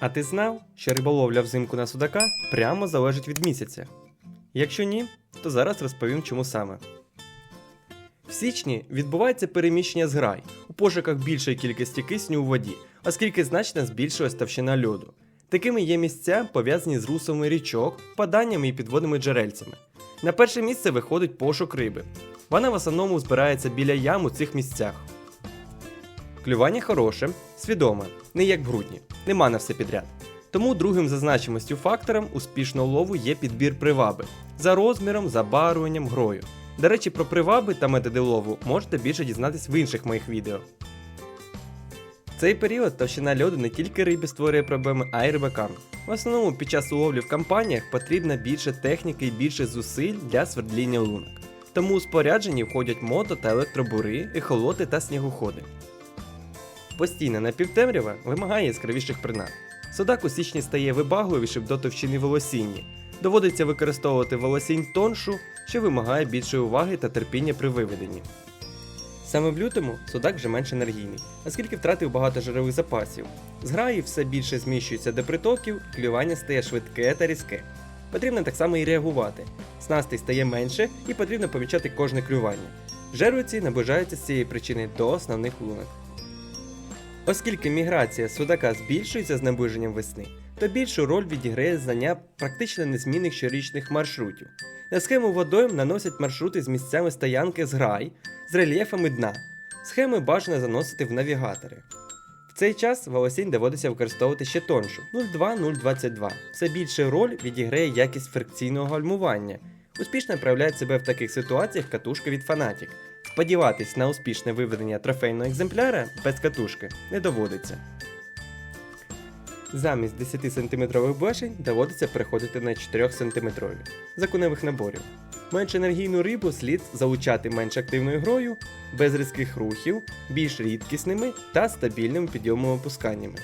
А ти знав, що риболовля взимку на судака прямо залежить від місяця? Якщо ні, то зараз розповім чому саме. В січні відбувається переміщення зграй у пошуках більшої кількості кисню у воді, оскільки значно збільшилась товщина льоду. Такими є місця, пов'язані з русами річок, паданнями і підводними джерельцями. На перше місце виходить пошук риби. Вона в основному збирається біля ям у цих місцях. Клювання хороше, свідоме, не як брудні, нема на все підряд. Тому другим за значимостю фактором успішного лову є підбір приваби за розміром, забарвленням, грою. До речі, про приваби та методи лову можете більше дізнатись в інших моїх відео. В цей період товщина льоду не тільки рибі створює проблеми, а й рибакам. В основному під час уловлі в компаніях потрібно більше техніки і більше зусиль для свердління лунок. Тому у спорядженні входять мото та електробури, ехолоти та снігоходи. Постійна напівтемрява вимагає яскравіших принад. Судак у січні стає вибагливішим до товщини волосіння. Доводиться використовувати волосінь тоншу, що вимагає більшої уваги та терпіння при виведенні. Саме в лютому судак вже менш енергійний, оскільки втратив багато жирових запасів. Зграї все більше зміщуються до притоків, клювання стає швидке та різке. Потрібно так само і реагувати. Снастей стає менше і потрібно помічати кожне клювання. Жервиці наближаються з цієї причини до основних лунок. Оскільки міграція судака збільшується з наближенням весни, то більшу роль відіграє знання практично незмінних щорічних маршрутів. На схему водойм наносять маршрути з місцями стоянки зграй з рельєфами дна. Схеми бажано заносити в навігатори. В цей час волосінь доводиться використовувати ще тоншу 0,2-0,22. Все більше роль відіграє якість фрикційного гальмування. Успішно проявляє себе в таких ситуаціях катушка від Fanatic. Сподіватись на успішне виведення трофейного екземпляра без катушки не доводиться. Замість 10 см башень доводиться переходити на 4 см за коневих наборів. Менш енергійну рибу слід залучати менш активною грою, без різких рухів, більш рідкісними та стабільними підйомами опусканнями.